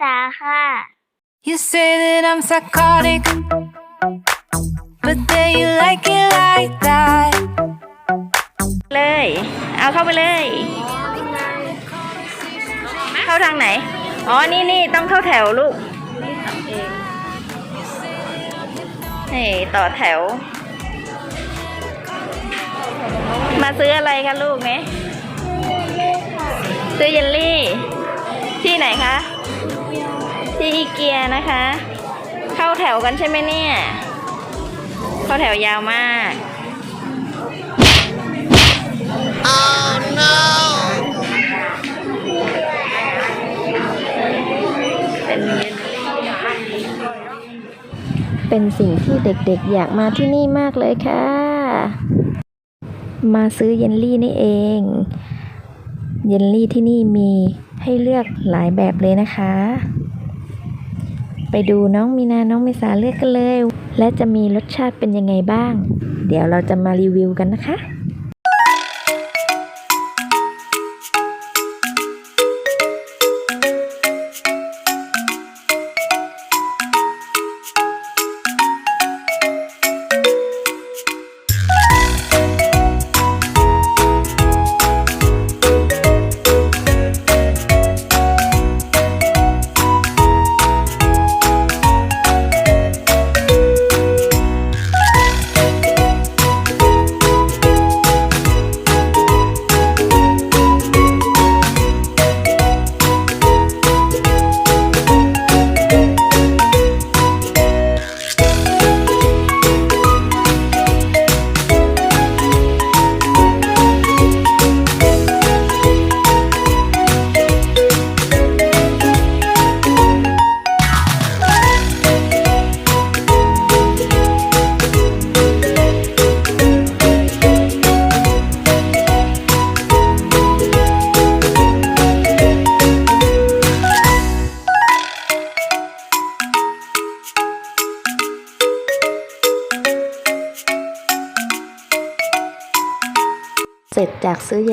ษาค่ะ You say that I'm psychotic, but then you like it like that. เลย เอาเข้าไปเลย เข้าทางไหน อ๋อ นี่นี่ต้องเข้าแถวลูกนี่ต่อแถว มาซื้ออะไรคะลูกเนี่ยซื้อเยลลี่ ที่ไหนคะ ที่อีเกียนะคะ เข้าแถวกันใช่ไหมเนี่ย เข้าแถวยาวมากเป็นเยลลี่เป็นสิ่งที่เด็กๆอยากมาที่นี่มากเลยค่ะ มาซื้อเยลลี่นี่เอง เยลลี่ที่นี่มีให้เลือกหลายแบบเลยนะคะ ไปดูน้องมีนา น้องเมษาเลือกกันเลย และจะมีรสชาติเป็นยังไงบ้าง เดี๋ยวเราจะมารีวิวกันนะคะ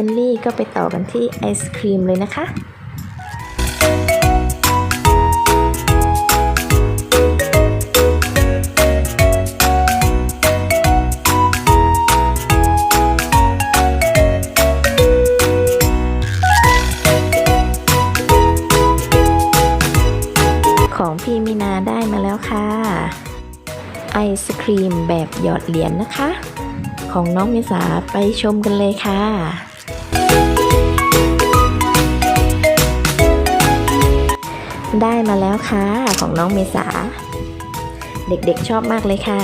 ลลี่ก็ไปต่อกันที่ไอศครีมเลยนะคะของพี่มีนาได้มาแล้วค่ะ ไอศครีมแบบหยอดเหรียญนะคะ ของน้องเมษาไปชมกันเลยค่ะ ได้มาแล้วค่ะของน้องเมษา เด็กๆชอบมากเลยค่ะ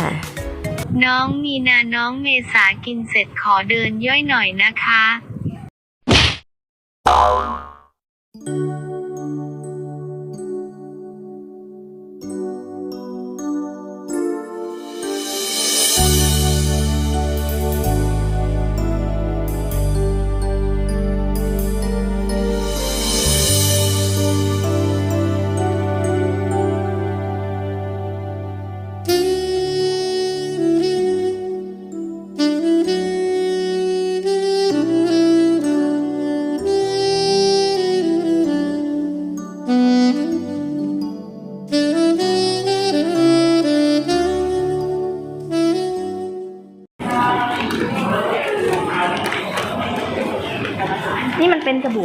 น้องมีนาน้องเมษากินเสร็จขอเดินย่อยหน่อยนะคะ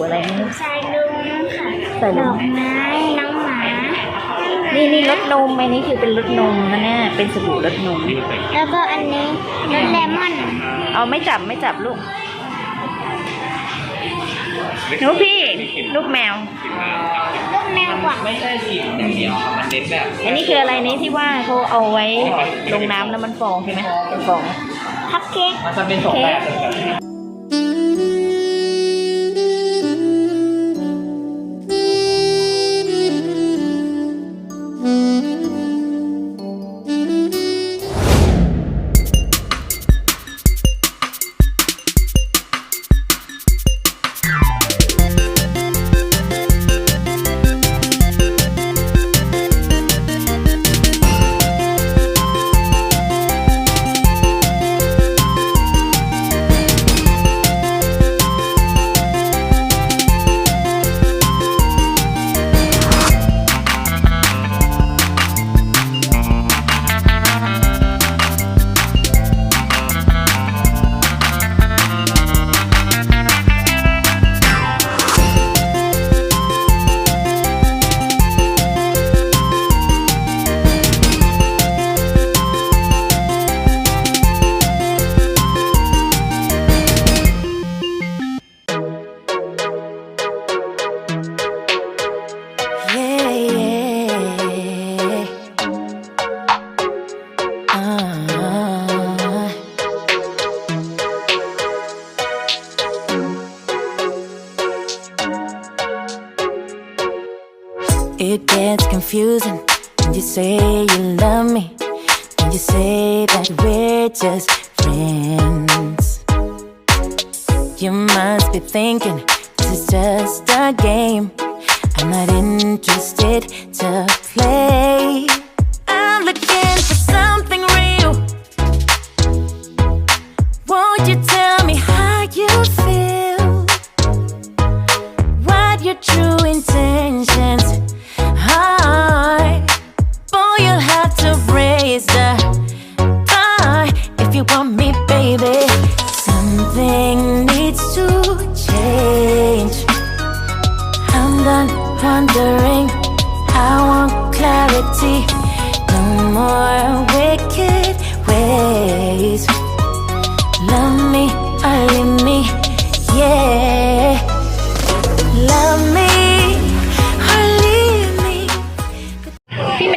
อะไรไม่รู้ใส่ลุงค่ะใส่ดลองกไม้น้องหมานี่นี่รสนมอันนี้คือเป็นรสนมนะเนี่ยเป็นสบู่รสนม แล้วก็อันนี้รสเลมอนเอาไม่จับไม่จับลูกลูกพี่ลูกแมว ลูกแมวกว่าไม่ใช่กลิ่นอย่างเดียวครับมันเน้นแบบ อันนี้คืออะไรนี้ที่ว่าเขาเอาไว้ลงน้ำแล้วมันฟองใช่ไหมเป็นฟอง คัพเค้กมันจะเป็นสองแบบเลยครับ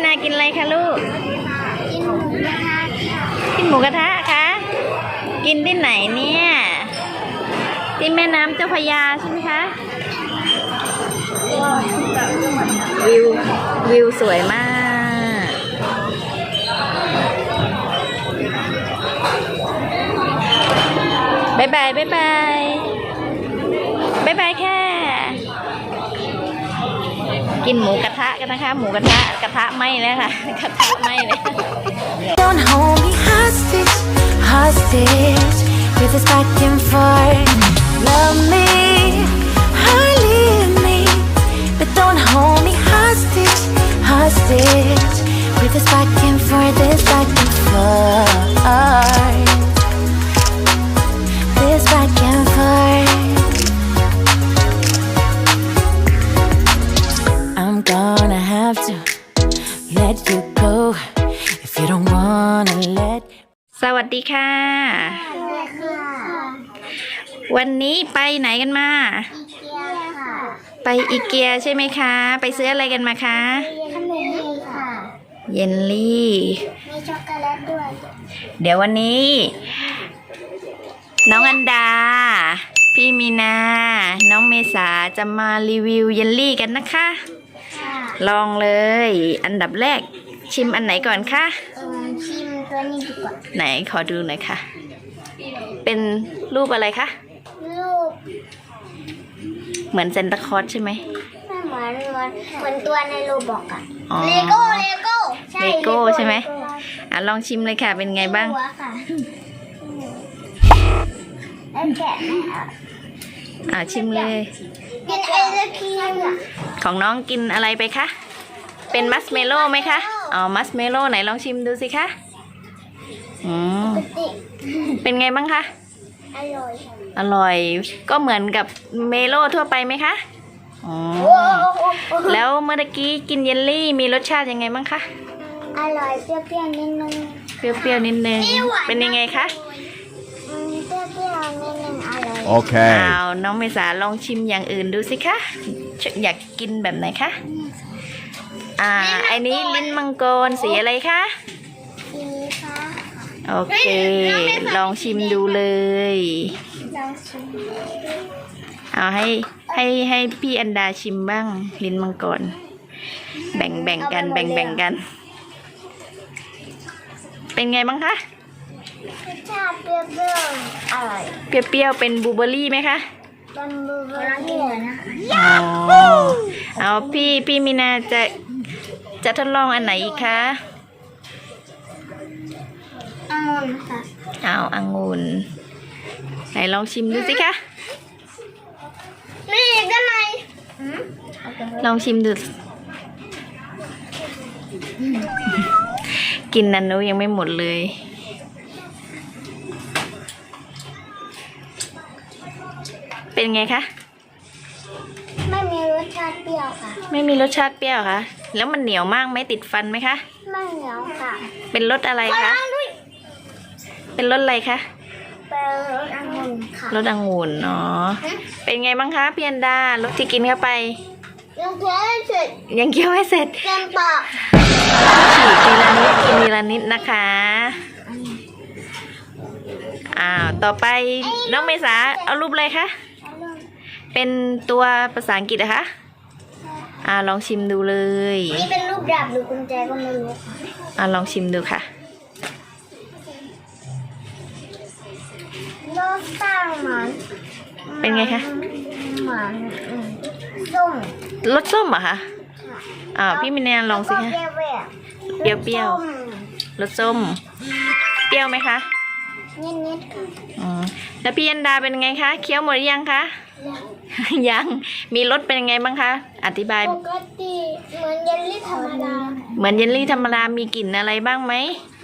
นากินอะไรคะลูก กินหมูกระทะกินหมูกระทะคะ กินที่ไหนเนี่ย ที่แม่น้ำเจ้าพระยาใช่ไหมคะวิววิวสวยมากบายบายบายบาย กินหมูกระทะกันนะคะ หมูกระทะกระทะไหม้แล้วค่ะกระทะไหม้เลย Don't hold me hostage, hostage with this back and forth. วันนี้ไปไหนกันมา อีเกียค่ะ ไปอีเกียใช่ไหมคะ ไปซื้ออะไรกันมาคะ ขนมค่ะ เยลลี่ มีช็อกโกแลตด้วย เดี๋ยววันนี้ น้องอันดา พี่มีนา น้องเมษาจะมารีวิวเยลลี่กันนะคะค่ะลองเลย อันดับแรกชิมอันไหนก่อนคะเอิ่มชิมตัวนี้ดีกว่า ไหนขอดูหน่อยค่ะ เป็นรูปอะไรคะรู ปเหมือนเซนตาคลอสใช่ไหมไม่เหมือนเหมือนเหมือนตัวในโรบอกอะอ๋อเลโก้เลโก้ใช่เลโก้ใช่ไหมอะลองชิมเลยค่ะเป็นไงบ้างหัวค่ะแล้วแกะไม่ออกอะชิมเลย กินไอศครีมอะของน้องกินอะไรไปคะ เป็นมัสเมโล่ไหมคะ อ๋อ มัสเมโล่ไหนลองชิมดูสิคะ อืมปกติ เป็นไงบ้างคะ อร่อยอร่อยก็เหมือนกับเมโล่ทั่วไปไหมคะอ๋อโอ้โหแล้วเมื่อกี้กินเยลลี่มีรสชาติยังไงบ้างคะอร่อยเปรี้ยวๆนิดนึงเปรี้ยวๆนิดนึงเป็นยังไงคะอืมเปรี้ยวๆนิดนึงอร่อย Okay. อ้าวน้องเมษาลองชิมอย่างอื่นดูสิคะอยากกินแบบไหนคะอ่าไอ้นี้ลิ้นมังกรสีอะไรคะทีนี้ค่ะ โอเค ลองชิมดูเลยลองชิมเอาให้ให้ให้พี่อันดาชิมบ้าง ลิ้นมังกร แบ่งแบ่งกัน แบ่งแบ่งกัน เป็นไงบ้างคะรสชาติเปรี้ยวๆอร่อย เปรี้ยวๆ เป็นบลูเบอร์รี่ไหมคะ เป็นบลูเบอร์รี่นะคะอ๋อ เอาพี่พี่มีนาจะจะทดลองอันไหนอีกคะ องุ่นค่ะเอาอังุ่นไหนลองชิมดูสิคะนี่ด้านในลองชิมดูกินนันนุยังไม่หมดเลย เป็นไงคะ ไม่มีรสชาติเปรี้ยวค่ะ ไม่มีรสชาติเปรี้ยวคะแล้วมันเหนียวมากไหมติดฟันไหมคะ ไม่เหนียวค่ะ เป็นรสอะไรคะ เป็นรสอะไรคะเป็นรสองุ่นค่ะรสองุ่นเนาะเป็นไงบ้างคะพี่อันดารสที่กินเข้าไป ยังเคี้ยวไม่เสร็จยังเคี้ยวไม่เสร็จเต็มปากฉีกทีละนิดกินทีละนิดนะคะอ้าวต่อไปน้องเมษาเอารูปอะไรคะเป็นตัวภาษาอังกฤษนะคะอ่าลองชิมดูเลย นี่เป็นรูปดาบหรือกุญแจก็ไม่รู้ค่ะอ่าลองชิมดูค่ะ รสต่างเหมือนเป็นไงคะ เหมือนอืมส้มรสส้มเหรอะคะอ่าพี่มินแนนลองสิแล้วคะก็เปรี้ยวๆ เปรี้ยวๆส้มรสส้ม เปรี้ยวไหมคะนิดๆค่ะอืมแล้วพี่ยันดาเป็นไงคะเคี้ยวหมดหรือยังคะ ยังมีรสเป็นยังไงบ้างคะอธิบาย ปกติเหมือนเยลลี่ธรรมดาเหมือนเยลลี่ธรรมดามีกลิ่นอะไรบ้างไหม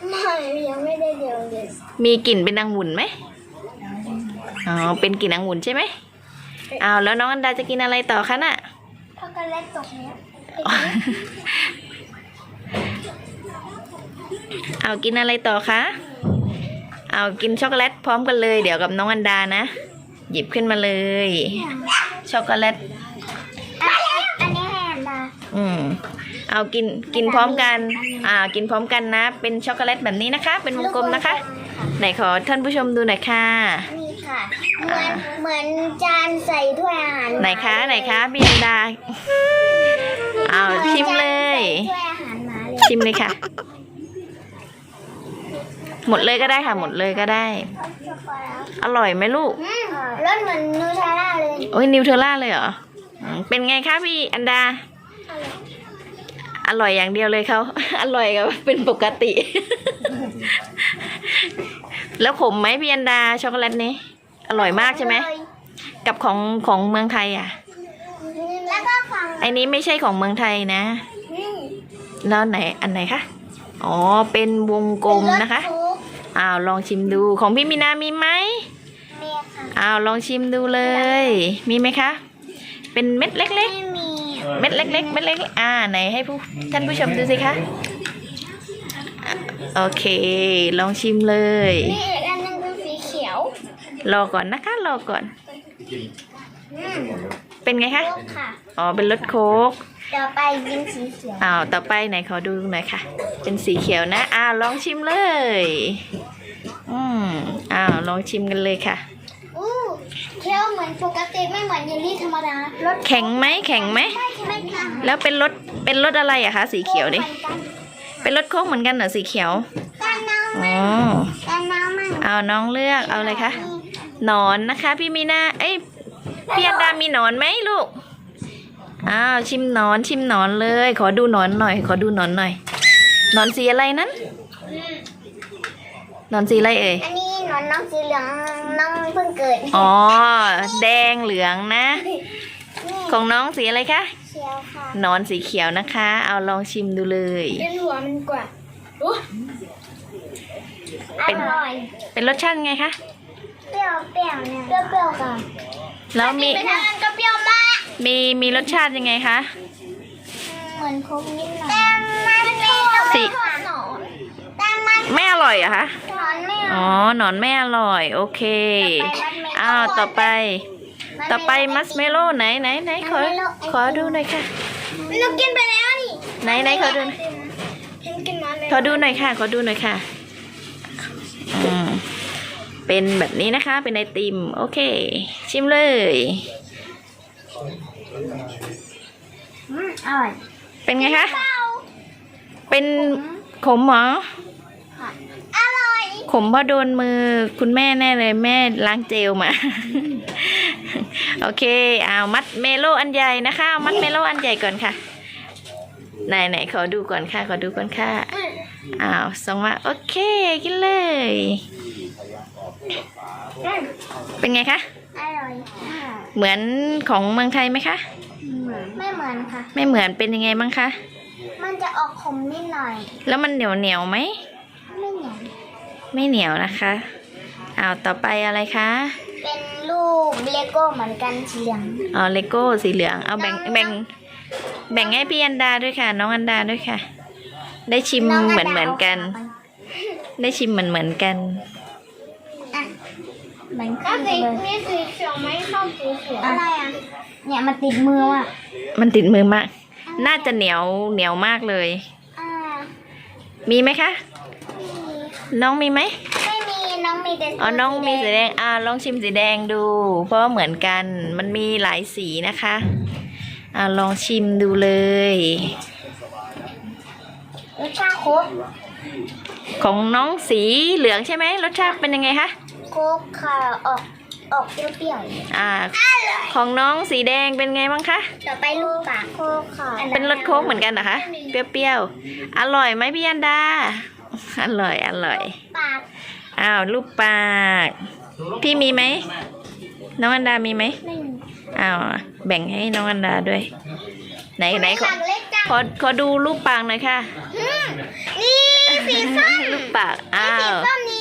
ไม่ยังไม่ได้เดียวเลยมีกลิ่นเป็นองุ่นไหม อ๋อเป็นกลิ่นองุ่นใช่ไหมอ้าวแล้วน้องอันดาจะกินอะไรต่อคะน่ะช็อกโกแลตตกเนี้ยเอากินอะไรต่อคะเอากินช็อกโกแลตพร้อมกันเลย เดี๋ยวกับน้องอันดานะ หยิบขึ้นมาเลย ช็อกโกแลตอันนี้อันนี้ให้อันดาอืมเอากินกินพร้อมกัน อ่า กินพร้อมกันนะ เป็นช็อกโกแลตแบบนี้นะคะ เป็นวงกลมนะคะ ไหนขอท่านผู้ชมดูหน่อยค่ะนี่ ค่ะ เหมือนเหมือนจานใส่ถ้วยอาหารไหนคะไหนคะพี่อันดาเอาชิมเลย ถ้วยอาหารหมาเลยชิมเลยค่ะ หมดเลยก็ได้ค่ะ หมดเลยก็ได้ ช็อกโกแลตอร่อยไหมลูกอืมรสเหมือนนูเทลล่าเลยโอ้ยนิวเทลล่าเลยเหรออืมเป็นไงคะพี่อันดา อร่อยอย่างเดียวเลยเขา อร่อยกับเป็นปกติ แล้วขมไหมพี่อันดาช็อกโกแลตนี้ อร่อยมากใช่ไหม กับของของเมืองไทยอะ แล้วก็ฟังไอ้นี้ไม่ใช่ของเมืองไทยนะอืมแล้วไหนอันไหนคะ อ๋อ เป็นวงกลมนะคะรสทุกอ้าวลองชิมดู ของพี่มีนามีไหมมีค่ะอ้าวลองชิมดูเลย มีไหมคะ เป็นเม็ดเล็ก ไม่มีๆเม็ดเล็ก ๆ เม็ดเล็กๆอ่าไหนให้ผู้ท่านผู้ชมดูสิคะอะโอเค ลองชิมเลย นี่อีกอันหนึงเป็นสีเขียว รอก่อนนะคะ รอก่อนอืมเป็นไงคะโค้กค่ะ อ๋อเป็นรสโค้กต่อไปยิงสีเขียวอ้าวต่อไปไหนขอดูหน่อยค่ะ เป็นสีเขียวนะอ้าวลองชิมเลย อืมอ้าวลองชิมกันเลยค่ะอู้เคี้ยวเหมือนปกติไม่เหมือนเยลลี่ธรรมดารสแข็งไหมแข็งไหมไม่แข็งแล้วเป็นรสเป็นรสอะไรอะคะสีเขียวนี่หมือนกันเป็นรสโค้กเหมือนกันเหรอสีเขียวแต่น้องอ๋อแต่น้องมันเอาน้องเลือกเอาเลยคะห นอนนะคะ พี่มีนาเอ้ยพี่อันดามีหนอนไหมลูก อ้าวชิมหนอนชิมหนอนเลย ขอดูหนอนหน่อย ขอดูหนอนหน่อยหนอนสีอะไรนั้นหนอนสีอะไรเอ่ย อันนี้หนอนน้องสีเหลืองน้องเพิ่งเกิด อ๋อ แดงเหลืองนะนี่ของน้องสีอะไรคะเขียวค่ะหนอนสีเขียวนะคะ เอาลองชิมดูเลยเป็นหัวมันกว่าอเป็นร่อย เป็นรสชาติไงคะ เปรี้ยวเปรี้ยวเนี่ยเปรี้ยวเปรี้ยวค่ะแล้วมีไปทางนั้นก็เปรี้ยวมากมีมีรสชาติยังไงคะเหมือนโคุกนิดหน่อยแต่มันไม่สีหนอนแต่มันไม่อร่อยเหรอะคะหนอนไม่อ๋อหนอนไม่อร่อยโอเคอ้าวต่อไป ต่อไปมัสเมโล่ไหนไหนไหนขอขอดูหน่อยค่ะเรากินไปแล้วนี่ไหนไหนขอดูหน่อยฉันกินมาแล้วขอดูหน่อยค่ะขอดูหน่อยค่ะอืม เป็นแบบนี้นะคะ เป็นไอติม โอเค ชิมเลยอืมอร่อย เป็นไงคะ เป็นขมเหรอ อร่อย ขมเพราะโดนมือคุณแม่แน่เลยแม่ล้างเจลมา โอเค เอามัดเมโลอันใหญ่นะคะเอามัดเมโลอันใหญ่ก่อนค่ะไหนไหนขอดูก่อนค่ะ ขอดูก่อนค่ะ อ้าวส่งมา โอเค กินเลยอืม เป็นไงคะ อร่อยค่ะ เหมือนของเมืองไทยไหมคะ ไม่เหมือนค่ะ ไม่เหมือนเป็นยังไงบ้างคะ มันจะออกขมนิดหน่อย แล้วมันเหนียวเหนียวๆไหม ไม่เหนียวไม่เหนียวนะคะอ้าวต่อไปอะไรคะ เป็นรูปเลโก้เหมือนกันสีเหลืองอ๋อเลโก้สีเหลือง เอาแบ่งแบ่งแบ่งให้พี่อันดาด้วยค่ะ น้องอันดาด้วยค่ะ ได้ชิมน้งเหมืระอนดาเหมือนกัน ได้ชิมเหมือนเหมือนกันอะ เหมือนกันเลยนี่สีเขียวไม่เข้าสีเขียวอะไรอะเนี่ยมันติดมืออะมันติดมือมาก น่าจะเหนียวเหนียวมากเลย อ่ามีไหมคะ น้องมีไหมไม่มีน้องมีแต่อ๋อน้องมีสีแดงอ่าลองชิมสีแดงดู เพราะว่าเหมือนกันมันมีหลายสีนะคะอ่าลองชิมดูเลย รสชาติโค้กของน้องสีเหลืองใช่ไหมรสชาติเป็นยังไงคะ โค้กค่ะออกออกเปรี้ยวอ่า ของน้องสีแดงเป็นไงบ้างคะ ๆต่อไปลูกปากโค้กค่ะเป็นรสโค้กเหมือนกันเหรอคะ เปรี้ยวๆ อร่อยไหมพี่ยันดา อร่อย อร่อย ปากอ้าวรูปปาก พี่มีไหม น้องอันดามีไหมไม่มีอ้าวแบ่งให้น้องอันดาด้วย ไหนไหนขอปากเล็กจังขอขอดูรูปปากหน่อยค่ะ อืมนี่สีส้มรูปปาก อ้าสีวส้มนี้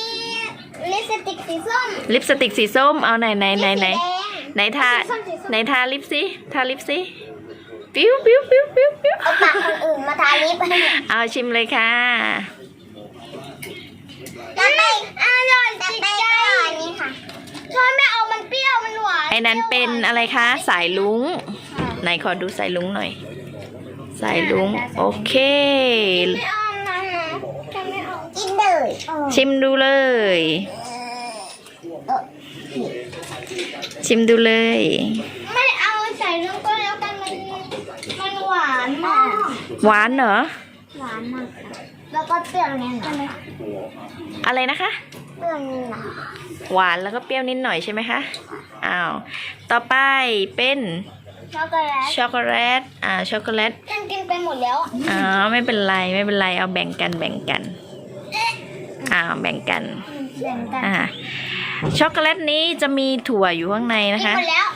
ลิปสติกสีส้มลิปสติกสีส้ม เอาไหนไหนไหนไหนสีแดงไหนทาสีส้มสีส้มไหนทาลิปสิทาลิปสิปิ้วปิ้วปิ้วปิ้วปิ้วเอาปากคนอื่นมาทาลิปเอาชิมเลยค่ะจะไปอร่อยจิตใจอันนี้ค่ะทอนไม่เอามันเปรี้ยวมันหวานไอ้นั้นเป็นอะไรคะ สายลุงไหนขอดูสายลุงหน่อย สายลุงโอเคไม่เอานะนะจะไม่เอากินเลยเออชิมดูเลย ชิมดูเลย ไม่เอาใส่ลงก็แล้วกันมันมันหวานมาก หวานเหรอ หวานมาก แล้วก็เปรี้ยวนิดหน่อยอะไรนะคะ เปรี้ยวนิดหน่อยหวานแล้วก็เปรี้ยวนิดหน่อยใช่ไหมคะ อ้าว ต่อไปเป็นช็อกโกแลต ช็อกโกแลต อ่า ช็อกโกแลตฉันกินไปหมดแล้ว อ๋อ ไม่เป็นไร ไม่เป็นไร เอาแบ่งกัน แบ่งกันอ้าวแบ่งกัน แบ่งกันอ่าช็อกโกแลตนี้จะมีถั่วอยู่ข้างในกินะนคะหมดแล้ว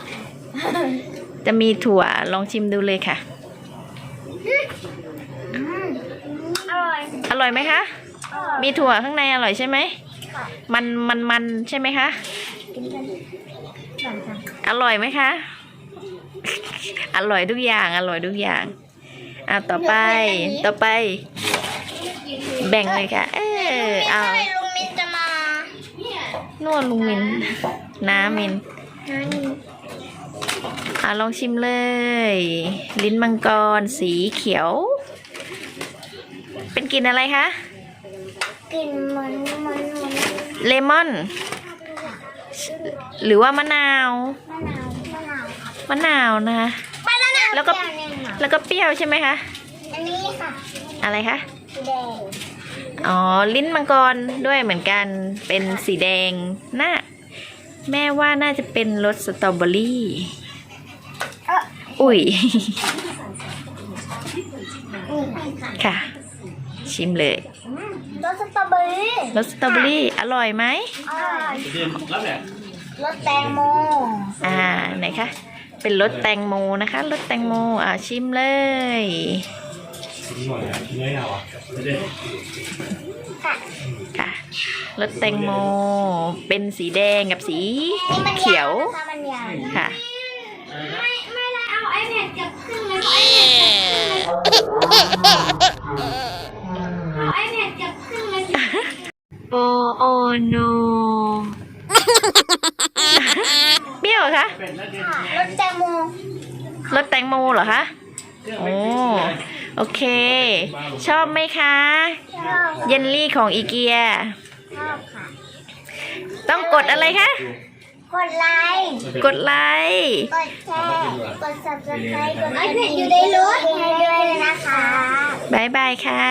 จะมีถั่วลองชิมดูเลยค่ะ อร่อยอร่อยไหมคะ อร่อยมีถั่วข้างในอร่อยใช่ไหมค่ะมันมันมันใช่ไหมคะ กินกันหวานจังอร่อยไหมคะ อร่อยทุกอย่างอร่อยทุกอย่างอะต่อไป ต่อไป แบ่งเลยค่ะ เออเอาเมื่อไหร่ นวดลุงมินน้ามินนั่นอะลองชิมเลย ลิ้นมังกรสีเขียว เป็นกลิ่นอะไรคะกินเหมันมันมันเลมอน หรือว่ามะนาวมะนาวมะนาวมะนะคะแล้วก็แล้วก็เปรี้ยวใช่ไหมคะ อันนี้ค่ะ อะไรคะแดง อ๋อ ลิ้นมังกรด้วยเหมือนกันเป็นสีแดงน่าแม่ว่าน่าจะเป็นรสสตรอเบอรี่เอออุ้ยนี่ค่ะค่ะ ชิมเลยรสสตรอเบอรี่รสสตรอเบอรี่ อร่อยไหมอร่อยแล้วเนี่ยรสแตงโม อ่า ไหนคะ เป็นรสแตงโมนะคะ รสแตงโม อ่า ชิมเลย ค่ะค่ะรสแตงโม เป็นสีแดงกับสีนี่มันเขียวนะคะมันยาวค่ะไม่ไม่ได้เอาไอแพดจับครึ่งเลยไอแพดเอาไอแพดจับครึ่งเลยโอโอโนเปรี้ยวเหรอคะรสแตงโมรสแตงโมเหรอคะโอ้ โอเค ชอบไหมคะ ชอบเยลลี่ของอีเกีย ชอบค่ะ ต้องกดอะไรคะ กดไลค์กดไลค์กดแชร์กด subscribe กดไอแพดอยู่ในรถให้ด้วยนะคะบายบายค่ะ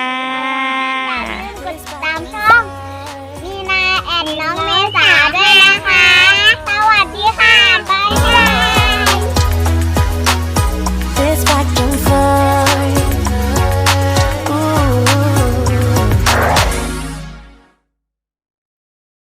อย่าลืมกดติดตามช่องมีนาแอนน้องเมษาด้วยนะ